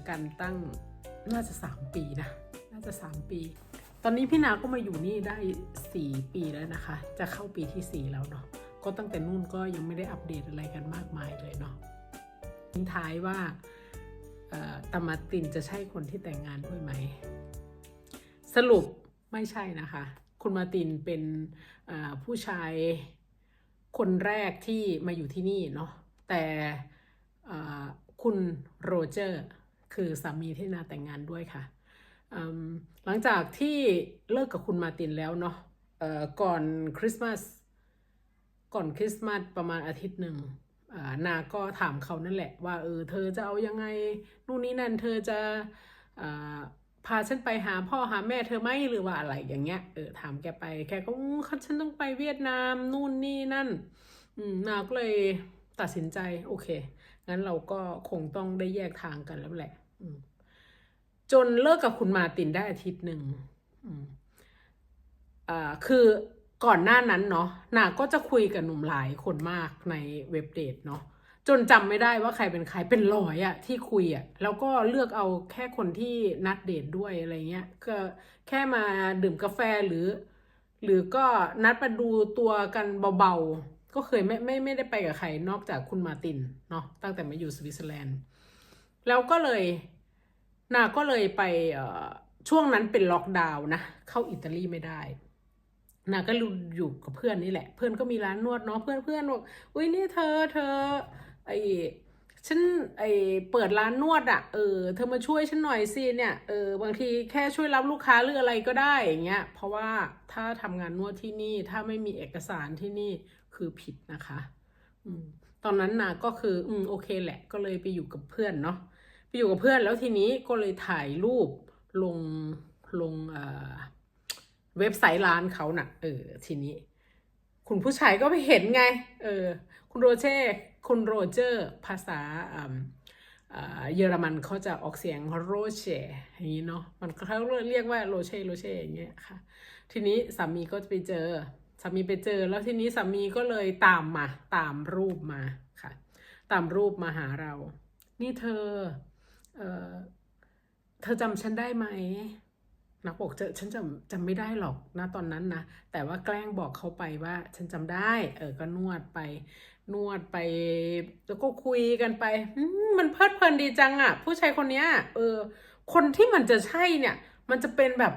อกันตั้งน่าจะสามปีนะ น่าจะสามปี ตอนนี้พี่นาก็มาอยู่นี่ได้สี่ปีแล้วนะคะ จะเข้าปีที่สี่แล้วเนาะ ก็ตั้งแต่นู่นก็ยังไม่ได้อัปเดตอะไรกันมากมายเลยเนาะทิ้งท้ายว่าตามาตินจะใช่คนที่แต่งงานด้วยไหม สรุปไม่ใช่นะคะ คุณมาตินเป็นผู้ชายคนแรกที่มาอยู่ที่นี่เนาะ แต่คุณโรเจอร์ คือสามีที่นาแต่งงานด้วยค่ะ หลังจากที่เลิกกับคุณมาตินแล้วเนาะก่อนคริสต์มาสก่อนคริสต์มาสประมาณอาทิตย์หนึ่งนาก็ถามเขานั่นแหละว่าเออเธอจะเอายังไงนู่นนี่นั่นเธอจะอพาฉันไปหาพ่อหาแม่เธอไหมหรือว่าอะไรอย่างเงี้ยเออถามแกไปแกก็เขาฉันต้องไปเวียดนามนู่นนี่นั่นนาก็เลยตัดสินใจโอเคงั้นเราก็คงต้องได้แยกทางกันแล้วแหละ จนเลิกกับคุณมาตินได้อาทิตย์หนึ่งอ่าคือก่อนหน้านั้นเนาะนาก็จะคุยกับหนุ่มหลายคนมากในเว็บเดทเนาะจนจำไม่ได้ว่าใครเป็นใครเป็นร้อยอะที่คุยอะแล้วก็เลือกเอาแค่คนที่นัดเดทด้วยอะไรเงี้ยก็แค่มาดื่มกาแฟหรือ หรือก็นัดมาดูตัวกันเบาๆ ก็เคยไม่ไม่ไม่ได้ไปกับใครนอกจากคุณมาตินเนาะตั้งแต่มาอยู่สวิตเซอร์แลนด์ แล้วก็เลยนาก็เลยไปช่วงนั้นเป็นล็อกดาวน์นะ เข้าอิตาลีไม่ได้นาก็อยู่กับเพื่อนนี่แหละ เพื่อนก็มีร้านนวดเนาะเพื่อนเพื่อนบอกอุ้ยนี่เธอเธอไอฉันไอเปิดร้านนวดอะ่ะเออเธอมาช่วยฉันหน่อยสิเนี่ยเออบางทีแค่ช่วยรับลูกค้าหรืออะไรก็ได้อย่างเงี้ยเพราะว่าถ้าทำงานนวดที่นี่ถ้าไม่มีเอกสารที่นี่คือผิดนะคะ อืมตอนนั้นนาก็คืออืมโอเคแหละก็เลยไปอยู่กับเพื่อนเนาะ ไปอยู่กับเพื่อนแล้วทีนี้ก็เลยถ่ายรูปลงลงเว็บไซต์ร้านเขาน่ะ เออ ทีนี้ คุณผู้ชายก็ไปเห็นไง เออ คุณโรเจคุณโรเจอร์ ภาษาเยอรมันเขาจะออกเสียงโรเชอย่างนี้เนาะ มันเขาเรียกว่าโรเชโรเชอย่างเงี้ยค่ะ ทีนี้สามีก็จะไปเจอ สามีไปเจอ แล้วทีนี้สามีก็เลยตามมา ตามรูปมาค่ะ ตามรูปมาหาเรา นี่เธอ เออเธอจำฉันได้ไหมนักบอกเจะฉันจำจำไม่ได้หรอกนะตอนนั้นนะ แต่ว่าแกล้งบอกเขาไปว่า ฉันจำได้ เออก็นวดไป นวดไป แล้วก็คุยกันไปมันเพลิดเพลินดีจังอะ่ะ ผู้ชายคนเนี้ย เออ คนที่มันจะใช่เนี่ย มันจะเป็นแบบ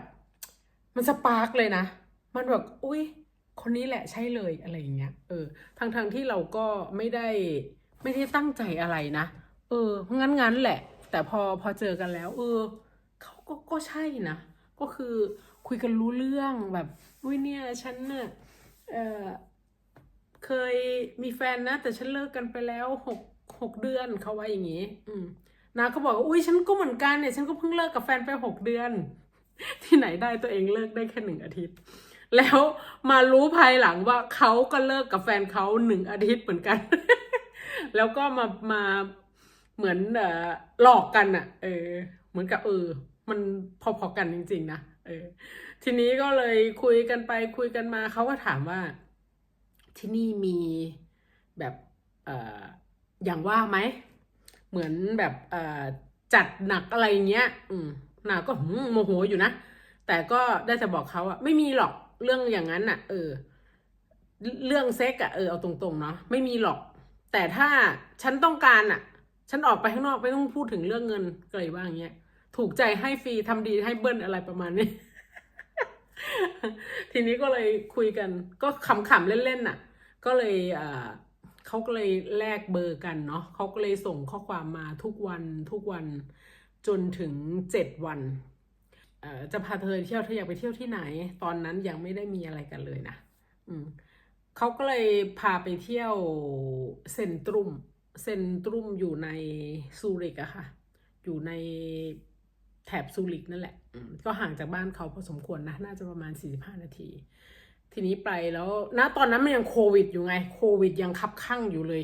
มันสปาร์กเลยนะ มันแบบอุ้ยคนนี้แหละใช่เลยอะไรอย่างเงี้ยเออทางทางที่เราก็ไม่ได้ไม่ได้ตั้งใจอะไรนะเอองั้นงั้นแหละ แต่พอพอเจอกันแล้ว เออเขาก็ก็ใช่นะ ก็คือคุยกันรู้เรื่องแบบอุ้ยเนี่ยฉันน่ะเออเคยมีแฟนนะ แต่ฉันเลิกกันไปแล้วหกหกเดือนเขาว่าอย่างนี้ อืมนาก็บอกว่าอุ้ยฉันก็เหมือนกันเนี่ยฉันก็เพิ่งเลิกกับแฟนไปหกเดือน ที่ไหนได้ตัวเองเลิกได้แค่หนึ่งอาทิตย์ แล้วมารู้ภายหลังว่าเขาก็เลิกกับแฟนเขาหนึ่งอาทิตย์เหมือนกัน แล้วก็มามา เหมือนเออหลอกกันอะเออ เหมือนกับเออ มันพอๆกันจริง ๆ นะเออ ทีนี้ก็เลยคุยกันไปคุยกันมาเขาก็ถามว่า ที่นี่มีแบบเอออย่างว่าไหมเหมือนแบบเออจัดหนักอะไรเงี้ย อืมนาก็โมโหอยู่นะแต่ก็ได้แต่บอกเขาอะไม่มีหรอกเรื่องอย่างนั้นอะเออ เรื่องเซ็กอะเออเอาตรงๆเนาะไม่มีหรอก แต่ถ้าฉันต้องการอะ ฉันออกไปข้างนอกไม่ต้องพูดถึงเรื่องเงินก็เลยว่างเงี้ย ถูกใจให้ฟรีทำดีให้เบิ้ลอะไรประมาณนี้ ทีนี้ก็เลยคุยกัน ก็ขำๆเล่นๆน่ะ ก็เลยอ่าเขาก็เลยแลกเบอร์กันเนาะเขาก็เลยส่งข้อความมาทุกวันทุกวันจนถึงเจ็ดวันจะพาเธอเที่ยวเธออยากไปเที่ยวที่ไหน ตอนนั้นยังไม่ได้มีอะไรกันเลยนะ อืมเขาก็เลยพาไปเที่ยวเซนตรุม เซนตรุมอยู่ในซูริกอะค่ะ อยู่ในแถบซูริกนั่นแหละ ก็ห่างจากบ้านเขาพอสมควรนะ น่าจะประมาณ 45 นาที ทีนี้ไปแล้วณตอนนั้นมันยังโควิดอยู่ไง โควิดยังคับข้างอยู่เลย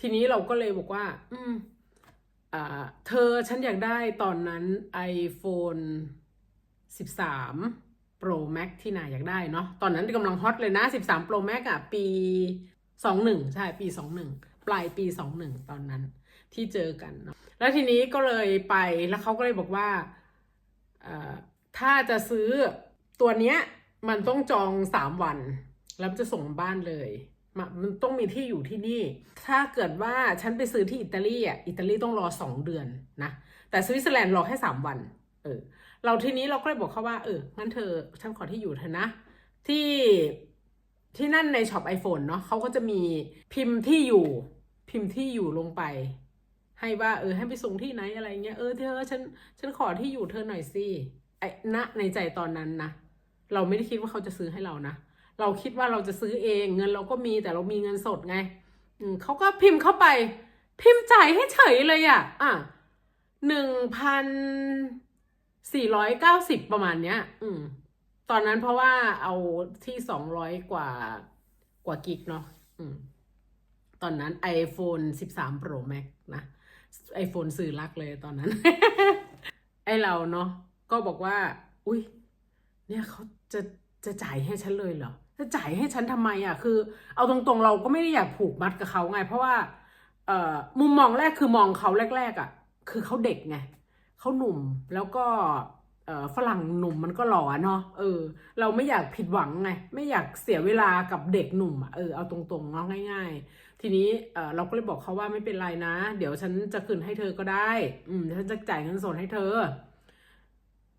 ทีนี้เราก็เลยบอกว่า อืมอ่า เธอฉันอยากได้ตอนนั้น iPhone 13 Pro Max ที่นายอยากได้เนาะ ตอนนั้นกำลังฮอตเลยนะ 13 Pro Max อะปี 21 ใช่ ปี 21 ลายปีสองหนึ่งตอนนั้นที่เจอกันเนาะแล้วทีนี้ก็เลยไปแล้วเขาก็เลยบอกว่าเออถ้าจะซื้อตัวเนี้ยมันต้องจองสามวัน แล้วจะส่งบ้านเลยมะมันต้องมีที่อยู่ที่นี่ ถ้าเกิดว่าฉันไปซื้อที่อิตาลีอะอิตาลีต้องรอสองเดือนนะแต่สวิตเซอร์แลนด์รอแค่สามวันเออเราทีนี้เราก็เลยบอกเขาว่าเอองั้นเธอฉันขอที่อยู่เธอนะ ที่ที่นั่นในช็อป iPhone เนาะเขาก็จะมีพิมพ์ที่อยู่ พิมพ์ที่อยู่ลงไป ให้ว่าเออให้ไปส่งที่ไหนอะไรเงี้ยเออเธอฉันฉันขอที่อยู่เธอหน่อยสิไอ้ณในใจตอนนั้นนะเราไม่ได้คิดว่าเขาจะซื้อให้เรานะเราคิดว่าเราจะซื้อเองเงินเราก็มีแต่เรามีเงินสดไงอืมเขาก็พิมพ์เข้าไป พิมพ์จ่ายให้เฉยเลยอะ่ะ อะหนึ่งพันสี่ร้อยเก้าสิบประมาณเนี้ย อืม ตอนนั้นเพราะว่าเอาที่สองร้อยกว่ากว่ากิกเนาะอืม ตอนนั้น iPhone 13 Pro Max นะ iPhone สื่อรักเลยตอนนั้น ไอเราเนาะก็บอกว่า อุ้ยเนี่ยเขาจะจะจ่ายให้ฉันเลยเหรอ จะจ่ายให้ฉันทำไมอะ คือ เอาตรงๆเราก็ไม่ได้อยากผูกมัดกับเขาไง เพราะว่าเอ่อมุมมองแรกคือมองเขาแรก ๆอะ คือเขาเด็กไงเขาหนุ่มแล้วก็เอฝรั่งหนุ่มมันก็หล่อเนาะ เออ เราไม่อยากผิดหวังไง ไม่อยากเสียเวลากับเด็กหนุ่มอะ เออ เอาตรงๆเนาะง่าย ๆ ทีนี้เราก็เลยบอกเขาว่าไม่เป็นไรนะ เดี๋ยวฉันจะคืนให้เธอก็ได้ อืมฉันจะจ่ายเงินสดให้เธอ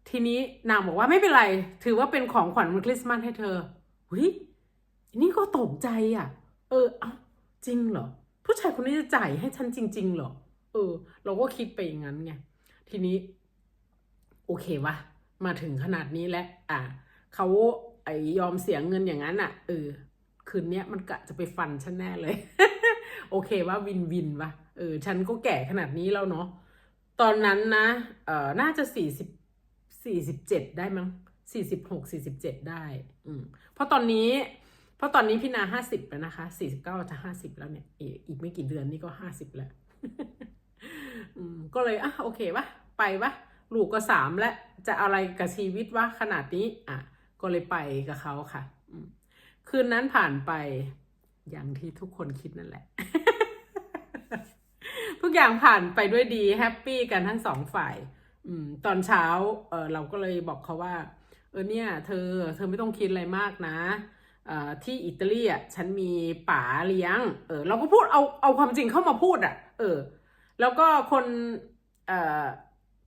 ทีนี้นางบอกว่าไม่เป็นไร ถือว่าเป็นของขวัญวันคริสต์มาสให้เธอหุยนี่ก็ตกใจอะ เออ เอาจริงเหรอ ผู้ชายคนนี้จะจ่ายให้ฉันจริง ๆ เหรอ เออ เราก็คิดไปอย่างนั้นไง ทีนี้ โอเควะ มาถึงขนาดนี้แล้ว อะเขาไอยอมเสียเงินอย่างนั้นอะ เออ คืนเนี้ยมันกะจะไปฟันฉันแน่เลย โอเคว่าวินวินวะเออฉันก็แก่ขนาดนี้แล้วเนาะตอนนั้นนะเออน่าจะสี่สิบสี่สิบเจ็ดได้มั้งสี่สิบหกสี่สิบเจ็ดได้ อืมเพราะตอนนี้ เพราะตอนนี้พี่นาห้าสิบแล้วนะคะสี่สิบเก้าจะห้าสิบแล้วเนี่ย อีกไม่กี่เดือนนี่ก็ห้าสิบแล้วอืมก็เลยอะโอเควะไปวะลูกก็สามแล้วจะอะไรกับชีวิตวะขนาดนี้ อะ ก็เลยไปกับเขาค่ะ คืนนั้นผ่านไป อย่างที่ทุกคนคิดนั่นแหละ ทุกอย่างผ่านไปด้วยดีแฮปปี้กันทั้งสองฝ่าย อืม ตอนเช้า เออเราก็เลยบอกเขาว่า เออเนี่ย เธอ เธอไม่ต้องคิดอะไรมากนะเอ่อที่อิตาลีอะฉันมีป๋าเลี้ยง เออเราก็พูดเอาเอาความจริงเข้ามาพูดอะ เออ แล้วก็คนเอ่อ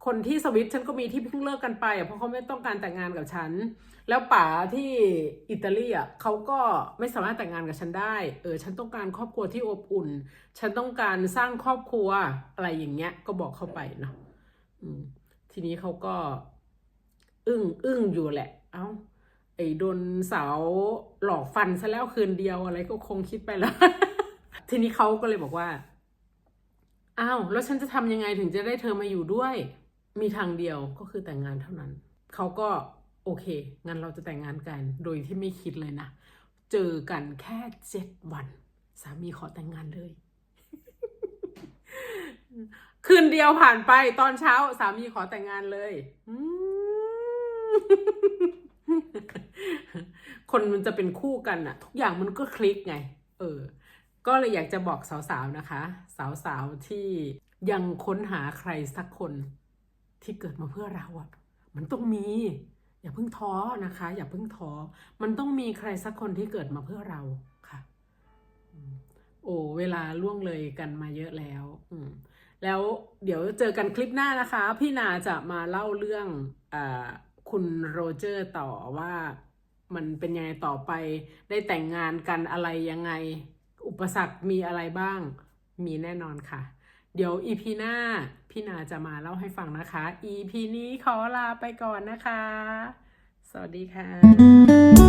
คนที่สวิตฉันก็มีที่เพิ่งเลิกกันไปเพราะเขาไม่ต้องการแต่งงานกับฉัน แล้วป๋าที่อิตาลีอะเขาก็ไม่สามารถแต่งงานกับฉันได้ เออ ฉันต้องการครอบครัวที่อบอุ่น ฉันต้องการสร้างครอบครัวอะไรอย่างเงี้ย ก็บอกเข้าไปเนาะทีนี้เขาก็ อึ้งอึ้งอยู่แหละ เอ้า ไอ้โดนสาวหลอกฟันซะแล้วคืนเดียวอะไรก็คงคิดไปแล้ว ทีนี้เขาก็เลยบอกว่า อ้าว แล้วฉันจะทำยังไงถึงจะได้เธอมาอยู่ด้วย มีทางเดียวก็คือแต่งงานเท่านั้น เขาก็โอเค งั้นเราจะแต่งงานกัน โดยที่ไม่คิดเลยนะ เจอกันแค่เจ็ดวัน สามีขอแต่งงานเลย คืนเดียวผ่านไปตอนเช้า สามีขอแต่งงานเลยคนมันจะเป็นคู่กันอะทุกอย่างมันก็คลิกไง เออ ก็เลยอยากจะบอกสาวๆนะคะ สาวๆที่ยังค้นหาใครสักคน ที่เกิดมาเพื่อเราอะมันต้องมี อย่าเพิ่งท้อนะคะ อย่าเพิ่งท้อมันต้องมีใครสักคนที่เกิดมาเพื่อเราค่ะ โอ้เวลาล่วงเลยกันมาเยอะแล้วอืมแล้วเดี๋ยวเจอกันคลิปหน้านะคะ พี่นาจะมาเล่าเรื่องอคุณโรเจอร์ต่อว่ามันเป็นยังไงต่อไป ได้แต่งงานกันอะไรยังไง อุปสรรคมีอะไรบ้าง มีแน่นอนค่ะ เดี๋ยวอีพีหน้าพี่นาจะมาเล่าให้ฟังนะคะอีพีนี้ขอลาไปก่อนนะคะ สวัสดีค่ะ